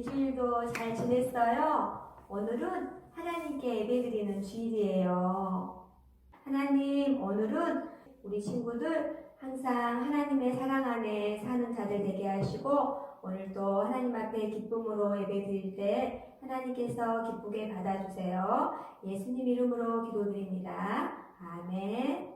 일주일도 잘 지냈어요? 오늘은 하나님께 예배드리는 주일이에요. 하나님, 오늘은 우리 친구들 항상 하나님의 사랑 안에 사는 자들 되게 하시고 오늘도 하나님 앞에 기쁨으로 예배드릴 때 하나님께서 기쁘게 받아주세요. 예수님 이름으로 기도드립니다. 아멘.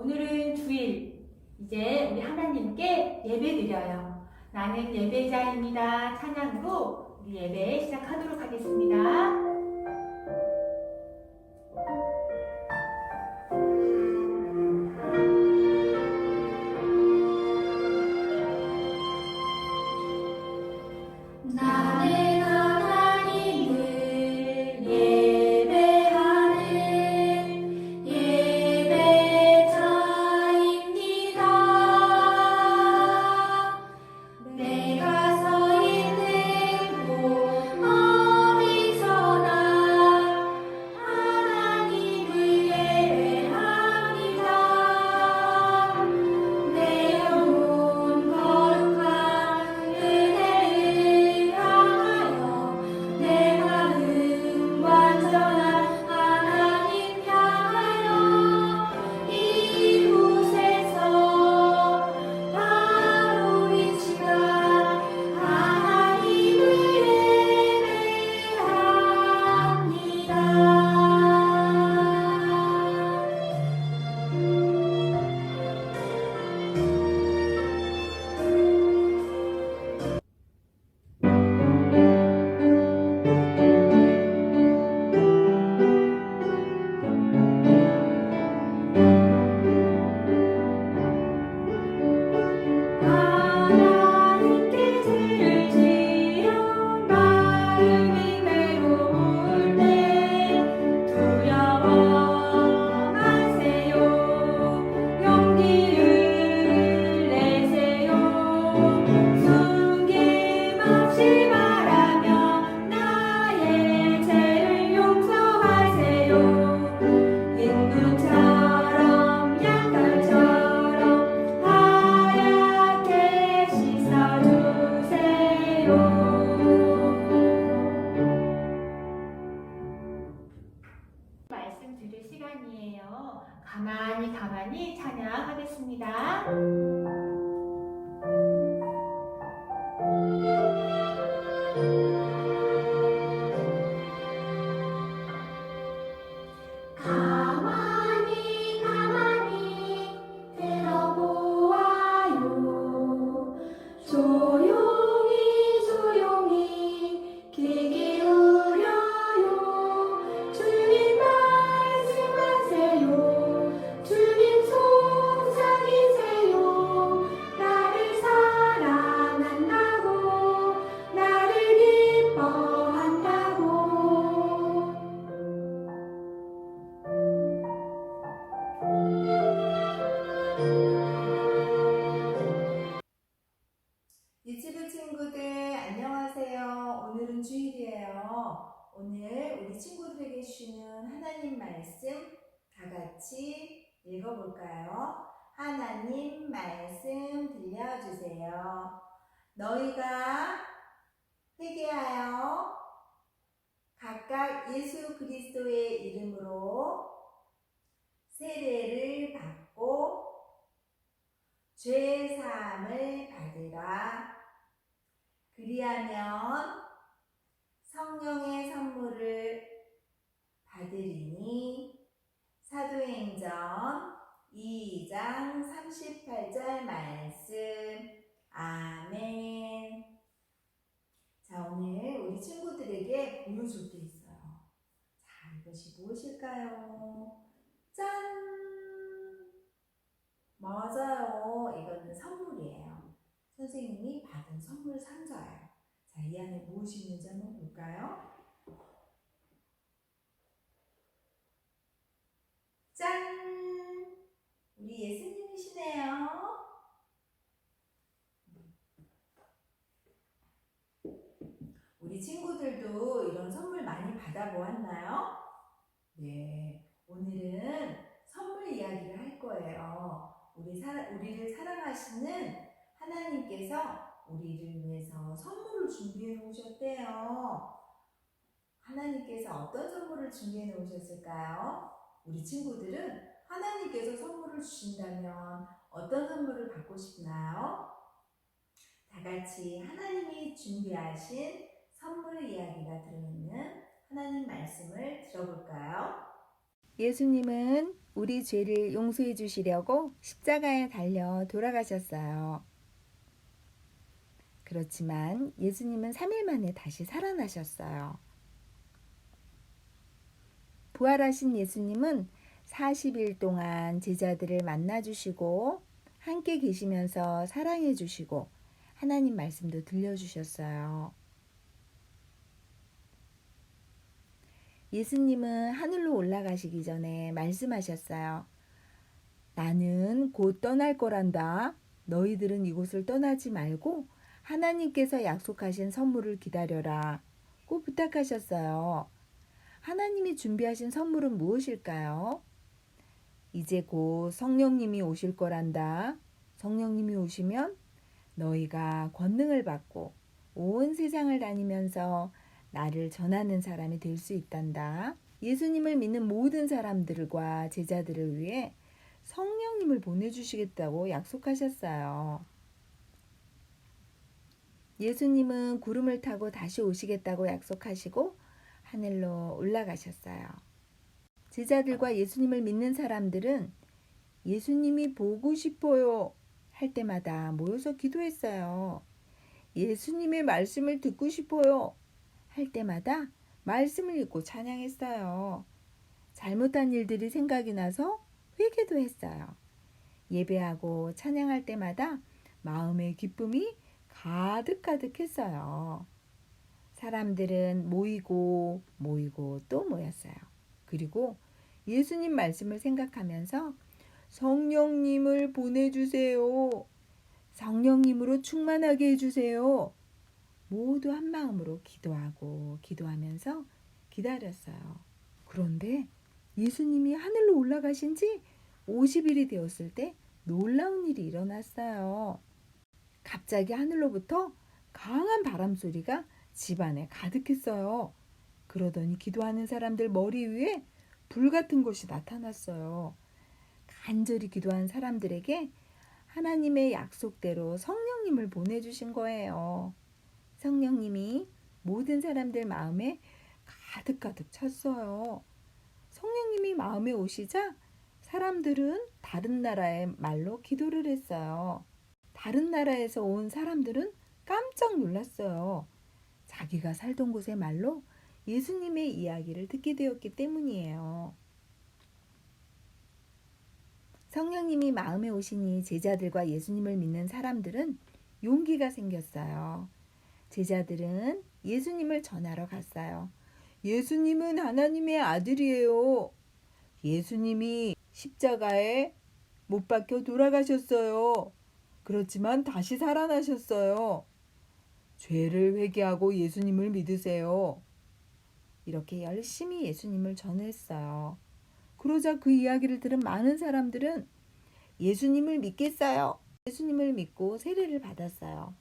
오늘은 주일. 이제 우리 하나님께 예배 드려요. 나는 예배자입니다. 찬양으로 우리 예배 시작하도록 하겠습니다. 찬 각각 예수 그리스도의 이름으로 세례를 받고 죄 사함을 받으라. 그리하면 성령의 선물을 받으리니 사도행전 2장 38절 말씀. 아멘. 자, 오늘 우리 친구들에게 보여줄 게 있어요. 자, 이것이 무엇일까요? 짠! 맞아요. 이거는 선물이에요. 선생님이 받은 선물 상자예요. 자, 이 안에 무엇이 있는지 한번 볼까요? 짠! 우리 예수님이시네요. 우리 친구들도 이런 선물 많이 받아보았나요? 네. 오늘은 선물 이야기를 할 거예요. 우리 사, 우리를 사랑하시는 하나님께서 우리를 위해서 선물을 준비해 놓으셨대요. 하나님께서 어떤 선물을 준비해 놓으셨을까요? 우리 친구들은 하나님께서 선물을 주신다면 어떤 선물을 받고 싶나요? 다 같이 하나님이 준비하신 선물 이야기가 들어있는 하나님 말씀을 들어볼까요? 예수님은 우리 죄를 용서해 주시려고 십자가에 달려 돌아가셨어요. 그렇지만 예수님은 3일 만에 다시 살아나셨어요. 부활하신 예수님은 40일 동안 제자들을 만나주시고 함께 계시면서 사랑해 주시고 하나님 말씀도 들려주셨어요. 예수님은 하늘로 올라가시기 전에 말씀하셨어요. 나는 곧 떠날 거란다. 너희들은 이곳을 떠나지 말고 하나님께서 약속하신 선물을 기다려라. 꼭 부탁하셨어요. 하나님이 준비하신 선물은 무엇일까요? 이제 곧 성령님이 오실 거란다. 성령님이 오시면 너희가 권능을 받고 온 세상을 다니면서 나를 전하는 사람이 될 수 있단다. 예수님을 믿는 모든 사람들과 제자들을 위해 성령님을 보내주시겠다고 약속하셨어요. 예수님은 구름을 타고 다시 오시겠다고 약속하시고 하늘로 올라가셨어요. 제자들과 예수님을 믿는 사람들은 예수님이 보고 싶어요 할 때마다 모여서 기도했어요. 예수님의 말씀을 듣고 싶어요 할 때마다 말씀을 읽고 찬양했어요. 잘못한 일들이 생각이 나서 회개도 했어요. 예배하고 찬양할 때마다 마음의 기쁨이 가득가득했어요. 사람들은 모이고 모이고 또 모였어요. 그리고 예수님 말씀을 생각하면서 성령님을 보내주세요. 성령님으로 충만하게 해주세요. 모두 한 마음으로 기도하고 기도하면서 기다렸어요. 그런데 예수님이 하늘로 올라가신 지 50일이 되었을 때 놀라운 일이 일어났어요. 갑자기 하늘로부터 강한 바람 소리가 집안에 가득했어요. 그러더니 기도하는 사람들 머리 위에 불 같은 것이 나타났어요. 간절히 기도한 사람들에게 하나님의 약속대로 성령님을 보내주신 거예요. 성령님이 모든 사람들 마음에 가득가득 찼어요. 성령님이 마음에 오시자 사람들은 다른 나라의 말로 기도를 했어요. 다른 나라에서 온 사람들은 깜짝 놀랐어요. 자기가 살던 곳의 말로 예수님의 이야기를 듣게 되었기 때문이에요. 성령님이 마음에 오시니 제자들과 예수님을 믿는 사람들은 용기가 생겼어요. 제자들은 예수님을 전하러 갔어요. 예수님은 하나님의 아들이에요. 예수님이 십자가에 못 박혀 돌아가셨어요. 그렇지만 다시 살아나셨어요. 죄를 회개하고 예수님을 믿으세요. 이렇게 열심히 예수님을 전했어요. 그러자 그 이야기를 들은 많은 사람들은 예수님을 믿겠어요. 예수님을 믿고 세례를 받았어요.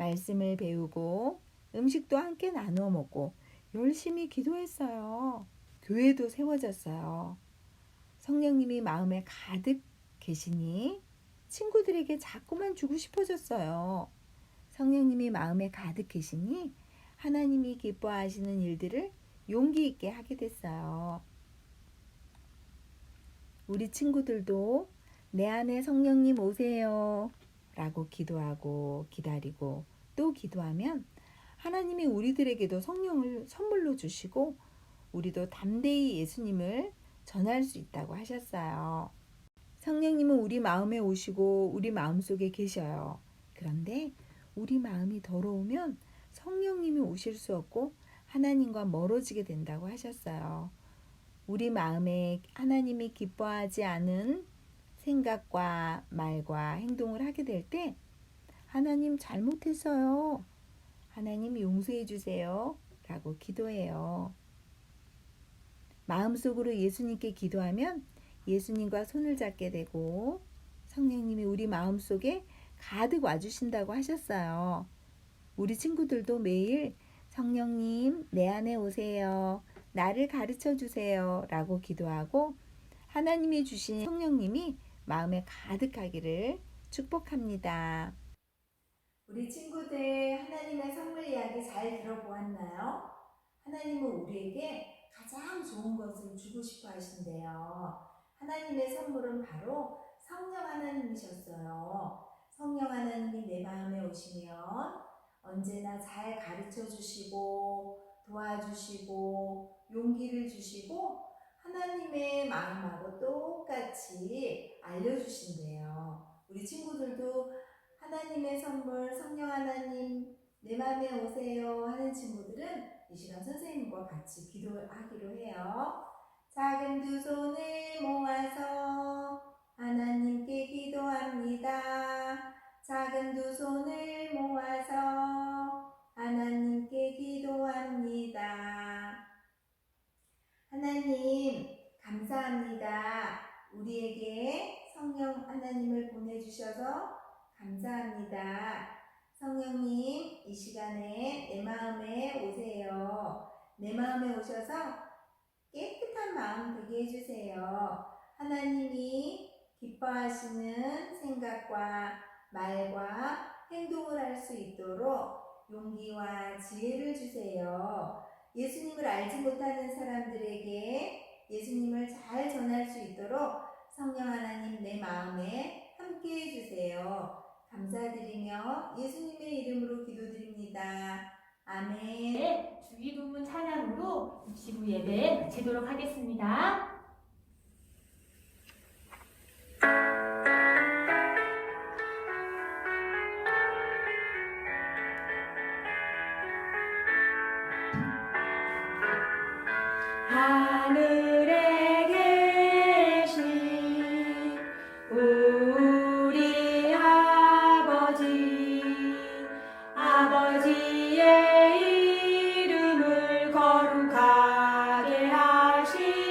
말씀을 배우고 음식도 함께 나누어 먹고 열심히 기도했어요. 교회도 세워졌어요. 성령님이 마음에 가득 계시니 친구들에게 자꾸만 주고 싶어졌어요. 성령님이 마음에 가득 계시니 하나님이 기뻐하시는 일들을 용기 있게 하게 됐어요. 우리 친구들도 내 안에 성령님 오세요. 라고 기도하고 기다리고 또 기도하면 하나님이 우리들에게도 성령을 선물로 주시고 우리도 담대히 예수님을 전할 수 있다고 하셨어요. 성령님은 우리 마음에 오시고 우리 마음 속에 계셔요. 그런데 우리 마음이 더러우면 성령님이 오실 수 없고 하나님과 멀어지게 된다고 하셨어요. 우리 마음에 하나님이 기뻐하지 않은 생각과 말과 행동을 하게 될 때 하나님 잘못했어요. 하나님 용서해 주세요. 라고 기도해요. 마음속으로 예수님께 기도하면 예수님과 손을 잡게 되고 성령님이 우리 마음속에 가득 와주신다고 하셨어요. 우리 친구들도 매일 성령님 내 안에 오세요. 나를 가르쳐 주세요. 라고 기도하고 하나님이 주신 성령님이 마음에 가득하기를 축복합니다. 우리 친구들 하나님의 선물 이야기 잘 들어보았나요? 하나님은 우리에게 가장 좋은 것을 주고 싶어 하신대요. 하나님의 선물은 바로 성령 하나님이셨어요. 성령 하나님이 내 마음에 오시면 언제나 잘 가르쳐 주시고 도와주시고 용기를 주시고 하나님의 마음하고 똑같이 알려주신대요. 우리 친구들도 하나님의 선물 성령 하나님 내 맘에 오세요 하는 친구들은 이 시간 선생님과 같이 기도하기로 해요. 작은 두 손을 모아서 하나님께 기도합니다. 작은 두 손을 모아서 하나님께 기도합니다. 하나님, 감사합니다. 우리에게 성령 하나님을 보내주셔서 감사합니다. 성령님, 이 시간에 내 마음에 오세요. 내 마음에 오셔서 깨끗한 마음 되게 해주세요. 하나님이 기뻐하시는 생각과 말과 행동을 할 수 있도록 용기와 지혜를 주세요. 예수님을 알지 못하는 사람들에게 예수님을 잘 전할 수 있도록 성령 하나님 내 마음에 함께 해주세요. 감사드리며 예수님의 이름으로 기도드립니다. 아멘. 네, 주기도문 찬양으로 이 지구 예배 마치도록 하겠습니다. 하